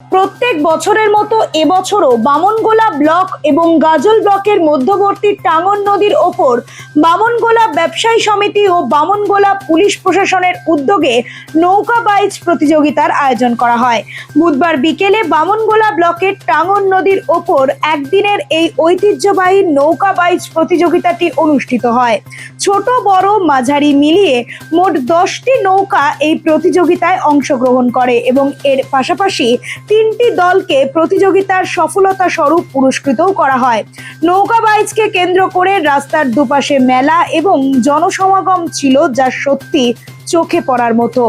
প্রত্যেক বছরের মতো এবছরও বামনগোলা ব্লক এবং গাজল ব্লকের মধ্যবর্তী টাঙ্গন নদীর ওপর বামনগোলা ব্যবসায়ী সমিতি ও বামনগোলা পুলিশ প্রশাসনের উদ্যোগে নৌকা বাইচ প্রতিযোগিতার আয়োজন করা হয়। বুধবার বিকেলে বামনগোলা ব্লকের টাঙ্গন নদীর ওপর একদিনের এই ঐতিহ্যবাহী নৌকা বাইচ প্রতিযোগিতাটি অনুষ্ঠিত হয়। ছোট, বড়, মাঝারি মিলিয়ে মোট দশটি নৌকা এই প্রতিযোগিতায় অংশগ্রহণ করে এবং এর পাশাপাশি তিনটি দলকে প্রতিযোগিতার সফলতা স্বরূপ পুরস্কৃতও করা হয়। নৌকা বাইচকে কেন্দ্র করে রাস্তার দুপাশে মেলা এবং জনসমাগম ছিল যা সত্যি চোখে পড়ার মতো।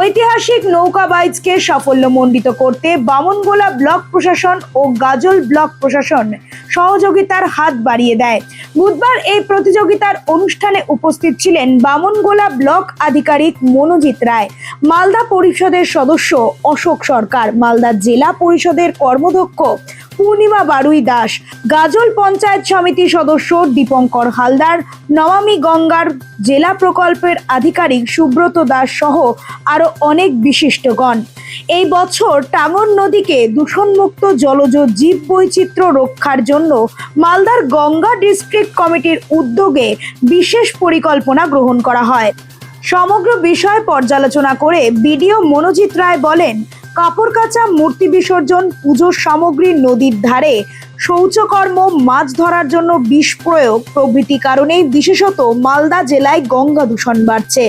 ঐতিহাসিক নৌকা বাইচকে সাফল্যমণ্ডিত করতে বামনগোলা ব্লক প্রশাসন ও গাজল ব্লক প্রশাসন সহযোগিতার হাত বাড়িয়ে দেয়। বুধবার এই প্রতিযোগিতার অনুষ্ঠানে উপস্থিত ছিলেন বামনগোলা ব্লক আধিকারিক মনোজিৎ রায়, মালদা পরিষদের সদস্য অশোক সরকার, মালদা জেলা পরিষদের কর্মদক্ষ পূর্ণিমা বারুই দাস, গাজল পঞ্চায়েত সমিতির সদস্য দীপঙ্কর হালদার, নমামি গঙ্গার জেলা প্রকল্পের আধিকারিক সুব্রত দাস সহ আরও অনেক বিশিষ্টগণ। এই বছর টাঙ্গন নদীকে দূষণমুক্ত জলজ জীব বৈচিত্র্য রক্ষার জন্য মালদার গঙ্গা ডিস্ট্রিক্ট কমিটির উদ্যোগে বিশেষ পরিকল্পনা গ্রহণ করা হয়। সমগ্র বিষয় পর্যালোচনা করে বিডিও মনোজিৎ রায় বলেন কাপড় কাচা মূর্তি বিসর্জন পুজোর সামগ্রী নদীর ধারে। শৌচকর্ম, মাছ ধরার জন্য বিষ প্রয়োগ প্রভৃতি কারণেই বিশেষত মালদা জেলায় গঙ্গা দূষণ বাড়ছে।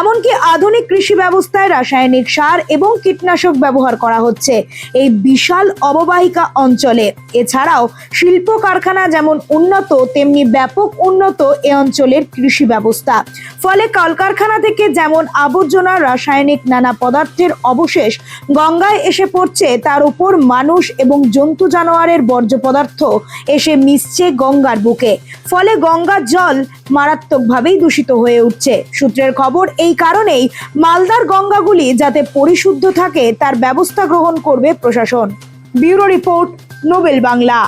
এমনকি আধুনিক কৃষি ব্যবস্থায় রাসায়নিক সার এবং কীটনাশক ব্যবহার করা হচ্ছে এই বিশাল অববাহিকা অঞ্চলে। এছাড়াও শিল্প কারখানা যেমন উন্নত, তেমনি ব্যাপক উন্নত এ অঞ্চলের কৃষি ব্যবস্থা। ফলে কলকারখানা থেকে যেমন আবর্জনা, রাসায়নিক নানা পদার্থের অবশেষ গঙ্গায় এসে পড়ছে, তার উপর মানুষ এবং জন্তু জানোয়ারের বর্জ্য পদার্থ এসে মিশছে গঙ্গার বুকে। ফলে গঙ্গার জল মারাত্মকভাবেই দূষিত হয়ে উঠছে। সূত্রের খবর, এই কারণেই মালদার গঙ্গাগুলি যাতে পরিশুদ্ধ থাকে, তার ব্যবস্থা গ্রহণ করবে প্রশাসন। Bureau report, Nobel Bangla.